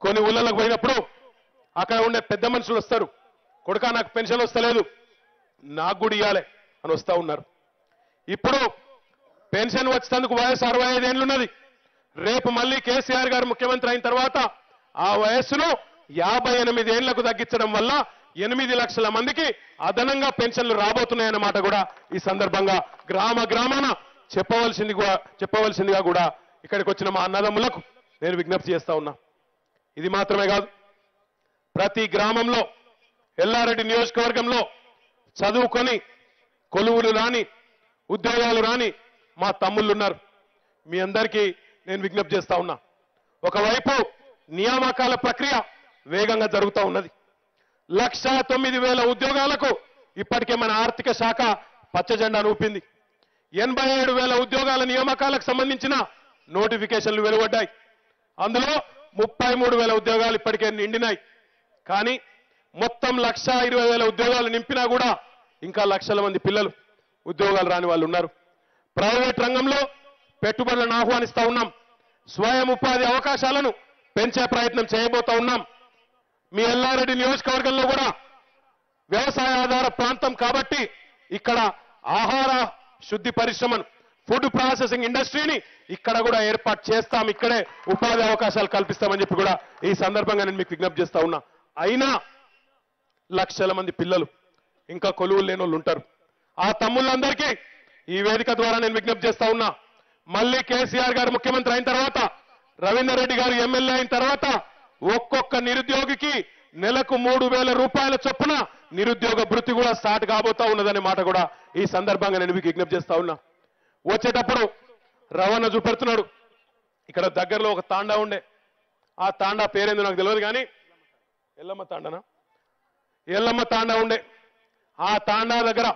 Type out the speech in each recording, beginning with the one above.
కొన్ని ఊళ్ళలకు పోయినప్పుడు అక్కడ ఉండే పెద్ద మనుషులు వస్తారు. కొడుకా నాకు పెన్షన్ వస్తలేదు. నాకు కూడా ఇవ్వాలి అని వస్తూ ఉన్నారు. ఇప్పుడు పెన్షన్ వచ్చేందుకు వయసు అరవై ఐదేళ్ళు ఉన్నది. రేపు మళ్ళీ కేసీఆర్ గారు ముఖ్యమంత్రి అయిన తర్వాత ఆ వయస్సును యాభై ఎనిమిది ఏళ్ళకు తగ్గించడం వల్ల ఎనిమిది లక్షల మందికి అదనంగా పెన్షన్లు రాబోతున్నాయన్నమాట కూడా ఈ సందర్భంగా గ్రామ గ్రామాన చెప్పవలసింది కూడా- చెప్పవలసిందిగా కూడా ఇక్కడికి వచ్చిన మా అన్నదమ్ములకు నేను విజ్ఞప్తి చేస్తా ఉన్నా. ఇది మాత్రమే కాదు. ప్రతి గ్రామంలో ఎల్లారెడ్డి నియోజకవర్గంలో చదువుకొని కొలువులు రాని ఉద్యోగాలు రాని మా తమ్ముళ్ళు ఉన్నారు మీ అందరికీ నేను విజ్ఞప్తి చేస్తా ఉన్నా. ఒకవైపు నియామకాల ప్రక్రియ వేగంగా జరుగుతూ ఉన్నది. లక్ష తొమ్మిది వేల ఉద్యోగాలకు ఇప్పటికే మన ఆర్థిక శాఖ పచ్చజెండా ఊపింది ఎనభై ఏడు వేల ఉద్యోగాల నియామకాలకు సంబంధించిన నోటిఫికేషన్లు వెలువడ్డాయి. అందులో ముప్పై మూడు వేల ఉద్యోగాలు ఇప్పటికే నిండినాయి. కానీ మొత్తం లక్ష ఇరవై వేల ఉద్యోగాలు నింపినా కూడా ఇంకా లక్షల మంది పిల్లలు ఉద్యోగాలు రాని వాళ్ళు ఉన్నారు. ప్రైవేట్ రంగంలో పెట్టుబడులను ఆహ్వానిస్తూ ఉన్నాం. స్వయం ఉపాధి అవకాశాలను పెంచే ప్రయత్నం చేయబోతా ఉన్నాం. మీ ఎల్లారెడ్డి నియోజకవర్గంలో కూడా వ్యవసాయ ఆధార ప్రాంతం కాబట్టి ఇక్కడ ఆహార శుద్ధి పరిశ్రమను ఫుడ్ ప్రాసెసింగ్ ఇండస్ట్రీని ఇక్కడ కూడా ఏర్పాటు చేస్తాం. ఇక్కడే ఉపాధి అవకాశాలు కల్పిస్తామని చెప్పి కూడా ఈ సందర్భంగా నేను మీకు విజ్ఞప్తి చేస్తా ఉన్నా. అయినా లక్షల మంది పిల్లలు ఇంకా కొలువులు లేని వాళ్ళు ఉంటారు. ఆ తమ్ముళ్ళందరికీ ఈ వేదిక ద్వారా నేను విజ్ఞప్తి చేస్తా ఉన్నా. మళ్ళీ కేసీఆర్ గారు ముఖ్యమంత్రి అయిన తర్వాత రవీందర్ రెడ్డి గారు ఎమ్మెల్యే అయిన తర్వాత ఒక్కొక్క నిరుద్యోగికి నెలకు మూడు వేల రూపాయల చొప్పున నిరుద్యోగ భృతి కూడా స్టార్ట్ కాబోతా ఉన్నదనే మాట కూడా ఈ సందర్భంగా నేను మీకు విజ్ఞప్తి చేస్తా ఉన్నా. వచ్చేటప్పుడు రవాణా చూపెడుతున్నాడు. ఇక్కడ దగ్గరలో ఒక తాండా ఉండే. ఆ తాండా పేరేందో నాకు తెలియదు కానీ ఎల్లమ్మ తాండానా? ఎల్లమ్మ తాండా ఉండే. ఆ తాండా దగ్గర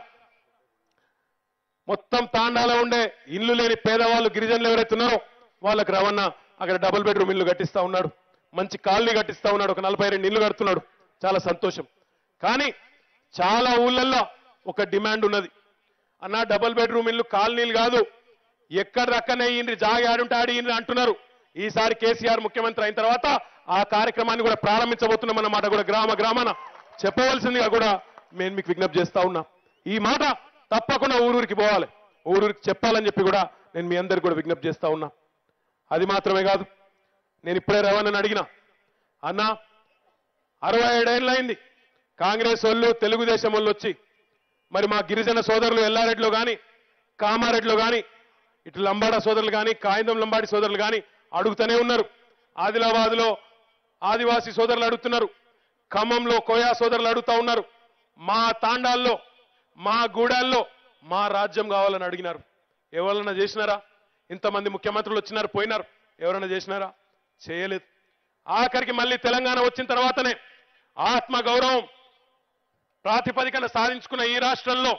మొత్తం తాండాలో ఉండే ఇల్లు లేని పేదవాళ్ళు గిరిజనులు ఎవరైతే ఉన్నారో వాళ్ళకి రవణ అక్కడ డబుల్ బెడ్రూమ్ ఇల్లు కట్టిస్తా ఉన్నాడు. మంచి కాలనీ కట్టిస్తా ఉన్నాడు. ఒక నలభై రెండు ఇల్లు కడుతున్నాడు. చాలా సంతోషం. కానీ చాలా ఊళ్ళల్లో ఒక డిమాండ్ ఉన్నది. అన్న డబుల్ బెడ్రూమ్ ఇల్లు కాలనీలు కాదు. ఎక్కడ రక్కనే ఈయన జాగా ఆడుంటే ఆడి ఈయన అంటున్నారు. ఈసారి కేసీఆర్ ముఖ్యమంత్రి అయిన తర్వాత ఆ కార్యక్రమాన్ని కూడా ప్రారంభించబోతున్నాం అన్నమాట కూడా గ్రామ గ్రామాన చెప్పవలసిందిగా కూడా నేను మీకు విజ్ఞప్తి చేస్తా ఉన్నా. ఈ మాట తప్పకుండా ఊరూరికి పోవాలి. ఊరూరికి చెప్పాలని చెప్పి కూడా నేను మీ అందరికి కూడా విజ్ఞప్తి చేస్తా ఉన్నా. అది మాత్రమే కాదు నేను ఇప్పుడే రవాణాని అడిగిన. అన్నా అరవై ఏడేళ్ళైంది కాంగ్రెస్ వాళ్ళు తెలుగుదేశం వాళ్ళు వచ్చి మరి మా గిరిజన సోదరులు ఎల్లారెడ్డిలో కానీ కామారెడ్డిలో కానీ ఇటు లంబాడ సోదరులు కానీ కాయిందం లంబాడి సోదరులు కానీ అడుగుతూనే ఉన్నారు. ఆదిలాబాద్లో ఆదివాసీ సోదరులు అడుగుతున్నారు. ఖమ్మంలో కోయా సోదరులు అడుగుతా ఉన్నారు. మా తాండాల్లో మా గూడాల్లో మా రాజ్యం కావాలని అడిగినారు. ఎవరైనా చేసినారా? ఇంతమంది ముఖ్యమంత్రులు వచ్చినారు పోయినారు. ఎవరైనా చేసినారా? చేయలేదు. ఆఖరికి మళ్ళీ తెలంగాణ వచ్చిన తర్వాతనే ఆత్మ గౌరవం ప్రాతిపదికన సాధించుకున్న ఈ రాష్ట్రంలో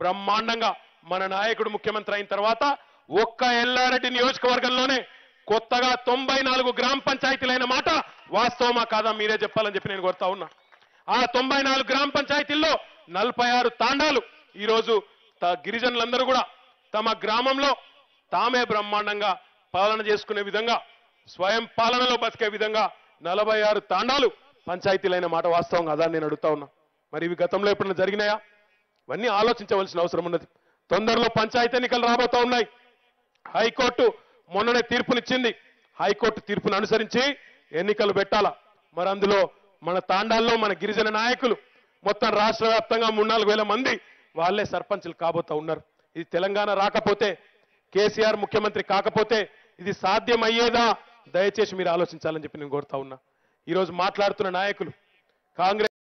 బ్రహ్మాండంగా మన నాయకుడు ముఖ్యమంత్రి అయిన తర్వాత ఒక్క ఎల్లారెడ్డి నియోజకవర్గంలోనే కొత్తగా తొంభై నాలుగు గ్రామ పంచాయతీలైన మాట వాస్తవమా కాదా మీరే చెప్పాలని చెప్పి నేను కోరుతా ఉన్నా. ఆ తొంభై నాలుగు గ్రామ పంచాయతీల్లో నలభై ఆరు తాండాలు ఈరోజు త- గిరిజనులందరూ కూడా తమ గ్రామంలో తామే బ్రహ్మాండంగా పాలన చేసుకునే విధంగా స్వయం పాలనలో బతికే విధంగా నలభై ఆరు తాండాలు పంచాయతీలైన మాట వాస్తవం కదా నేను అడుగుతా ఉన్నా. మరి ఇవి గతంలో ఎప్పుడైనా జరిగినాయా? ఇవన్నీ ఆలోచించవలసిన అవసరం ఉన్నది. తొందరలో పంచాయతీ ఎన్నికలు రాబోతా ఉన్నాయి. హైకోర్టు మొన్ననే తీర్పునిచ్చింది. హైకోర్టు తీర్పును అనుసరించి ఎన్నికలు పెట్టాలా? మరి అందులో మన తాండాల్లో మన గిరిజన నాయకులు మొత్తం రాష్ట్ర వ్యాప్తంగా మూడు నాలుగు వేల మంది వాళ్ళే సర్పంచులు కాబోతా ఉన్నారు. ఇది తెలంగాణ రాకపోతే కేసీఆర్ ముఖ్యమంత్రి కాకపోతే ఇది సాధ్యమయ్యేదా? దయచేసి మీరు ఆలోచించాలని చెప్పి నేను కోరుతా ఉన్నా. ఈరోజు మాట్లాడుతున్న నాయకులు కాంగ్రెస్